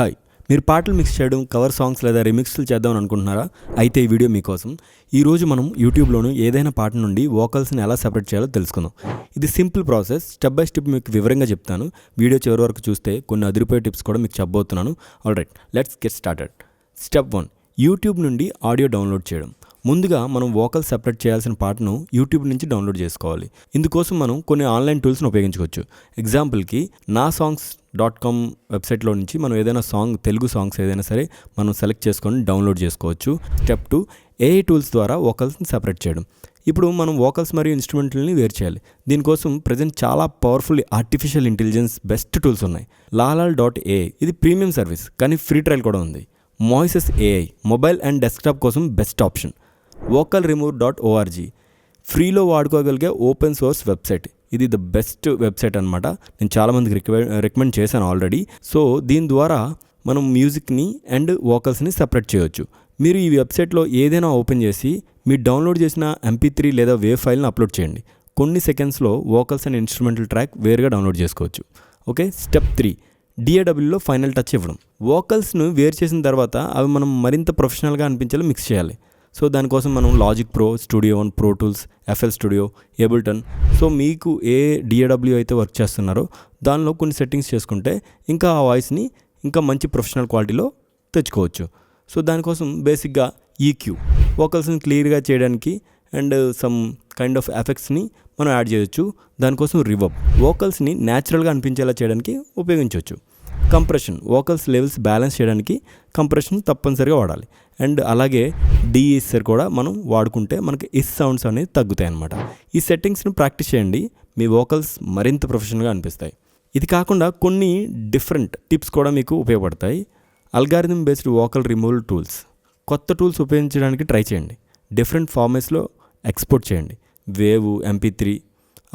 Hi. మీరు పాటలు mix చేయడం కవర్ సాంగ్స్ లేదా రిమిక్స్లు చేద్దామని అనుకుంటున్నారా? అయితే ఈ వీడియో మీకోసం. ఈరోజు మనం యూట్యూబ్లోను ఏదైనా పాట నుండి వోకల్స్ని ఎలా సెపరేట్ చేయాలో తెలుసుకుందాం. ఇది simple process. Step by step మీకు వివరంగా చెప్తాను. వీడియో చివరి వరకు చూస్తే కొన్ని అదిరిపోయే టిప్స్ కూడా మీకు చెప్పబోతున్నాను. All right let's get started step one YouTube నుండి ఆడియో డౌన్లోడ్ చేయడం. ముందుగా మనం వోకల్ సెపరేట్ చేయాల్సిన పాటను యూట్యూబ్ నుంచి డౌన్లోడ్ చేసుకోవాలి. ఇందుకోసం మనం కొన్ని ఆన్లైన్ టూల్స్ని ఉపయోగించుకోవచ్చు. ఎగ్జాంపుల్కి నా సాంగ్స్ డాట్ కామ్ వెబ్సైట్లో నుంచి మనం ఏదైనా సాంగ్ తెలుగు సాంగ్స్ ఏదైనా సరే మనం సెలెక్ట్ చేసుకొని డౌన్లోడ్ చేసుకోవచ్చు. స్టెప్ టూ ఏఐ టూల్స్ ద్వారా వోకల్స్ని సెపరేట్ చేయడం. ఇప్పుడు మనం వోకల్స్ మరియు ఇన్స్ట్రుమెంట్లని వేరు చేయాలి. దీనికోసం ప్రజెంట్ చాలా powerful artificial intelligence best tools ఉన్నాయి. లాలాల్ డాట్ ఏఐ ఇది ప్రీమియం సర్వీస్ కానీ ఫ్రీ ట్రయల్ కూడా ఉంది. Moises AI mobile and desktop కోసం best option. Vocal remove dot ORG ఫ్రీలో వాడుకోగలిగే ఓపెన్ సోర్స్ వెబ్సైట్. ఇది ద బెస్ట్ వెబ్సైట్ అనమాట నేను చాలామందికి రికమెండ్ రికమెండ్ చేశాను ఆల్రెడీ. సో దీని ద్వారా మనం మ్యూజిక్ని అండ్ వోకల్స్ని సెపరేట్ చేయొచ్చు. మీరు ఈ వెబ్సైట్లో ఏదైనా ఓపెన్ చేసి మీరు డౌన్లోడ్ చేసిన ఎంపీ త్రీ లేదా వేవ్ ఫైల్ని అప్లోడ్ చేయండి. కొన్ని సెకండ్స్లో వోకల్స్ అండ్ ఇన్స్ట్రుమెంటల్ ట్రాక్ వేరుగా డౌన్లోడ్ చేసుకోవచ్చు. Okay? Step three. డిఏడబ్ల్యూలో final touch ఇవ్వడం. వోకల్స్ను వేరు చేసిన తర్వాత అవి మనం మరింత ప్రొఫెషనల్గా అనిపించేలా మిక్స్ చేయాలి. సో దానికోసం మనం Logic Pro Studio One Pro Tools FL Studio Ableton so మీకు ఏ డిఏడబ్ల్యూ అయితే వర్క్ చేస్తున్నారో దానిలో కొన్ని సెట్టింగ్స్ చేసుకుంటే ఇంకా ఆ వాయిస్ని ఇంకా మంచి ప్రొఫెషనల్ క్వాలిటీలో తెచ్చుకోవచ్చు. సో దానికోసం బేసిక్గా ఈక్యూ వోకల్స్ని క్లియర్గా చేయడానికి అండ్ సమ్ కైండ్ ఆఫ్ ఎఫెక్ట్స్ని మనం యాడ్ చేయొచ్చు. దానికోసం రివర్బ్ వోకల్స్ని న్యాచురల్గా అనిపించేలా చేయడానికి ఉపయోగించవచ్చు కంప్రెషన్ వోకల్స్ లెవెల్స్ బ్యాలెన్స్ చేయడానికి కంప్రెషన్ తప్పనిసరిగా వాడాలి. అండ్ అలాగే డిఈసర్ కూడా మనం వాడుకుంటే మనకి ఇస్ సౌండ్స్ అనేది తగ్గుతాయి అన్నమాట ఈ సెట్టింగ్స్ని ప్రాక్టీస్ చేయండి. మీ వోకల్స్ మరింత ప్రొఫెషనల్గా అనిపిస్తాయి. ఇది కాకుండా కొన్ని డిఫరెంట్ టిప్స్ కూడా మీకు ఉపయోగపడతాయి. Algorithm based vocal removal tools కొత్త టూల్స్ ఉపయోగించడానికి ట్రై చేయండి. డిఫరెంట్ ఫార్మేట్స్లో ఎక్స్పోర్ట్ చేయండి. వేవ్ ఎంపీ త్రీ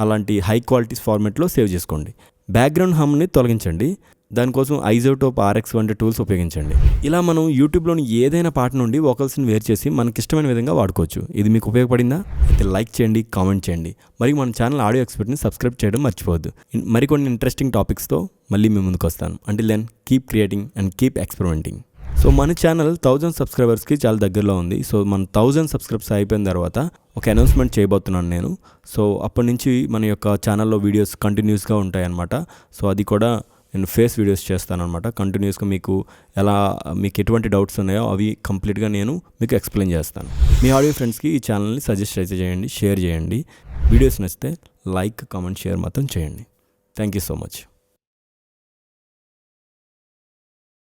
అలాంటి హై క్వాలిటీస్ ఫార్మేట్లో సేవ్ చేసుకోండి. బ్యాక్గ్రౌండ్ హమ్ని తొలగించండి. దానికోసం ఐజోటోప్ ఆర్ఎక్స్ వంటి టూల్స్ ఉపయోగించండి. ఇలా మనం యూట్యూబ్లోని ఏదైనా పాట నుండి వోకల్స్ని వేరు చేసి మనకి ఇష్టమైన విధంగా వాడుకోవచ్చు. ఇది మీకు ఉపయోగపడిందా? అయితే లైక్ చేయండి కామెంట్ చేయండి. మరియు మన ఛానల్ ఆడియో ఎక్స్పర్ట్ని సబ్స్క్రైబ్ చేయడం మర్చిపోవద్దు. మరికొన్ని ఇంట్రెస్టింగ్ టాపిక్స్తో మళ్ళీ మీ ముందుకు వస్తాను. Until then keep creating and keep experimenting so మన ఛానల్ థౌజండ్ సబ్స్క్రైబర్స్కి చాలా దగ్గరలో ఉంది. సో మన థౌజండ్ సబ్స్క్రైబ్స్ అయిపోయిన తర్వాత ఒక అనౌన్స్మెంట్ చేయబోతున్నాను నేను. సో అప్పటి నుంచి మన యొక్క ఛానల్లో వీడియోస్ కంటిన్యూస్గా ఉంటాయన్నమాట. సో అది కూడా నేను ఫేస్ వీడియోస్ చేస్తానమాట కంటిన్యూస్గా మీకు ఎలా మీకు ఎటువంటి డౌట్స్ ఉన్నాయో అవి కంప్లీట్గా నేను మీకు ఎక్స్ప్లెయిన్ చేస్తాను. మీ ఆడియో ఫ్రెండ్స్కి ఈ ఛానల్ని సజెస్ట్ అయితే చేయండి షేర్ చేయండి. వీడియోస్ నచ్చితే లైక్ కామెంట్ షేర్ మాత్రం చేయండి. Thank you so much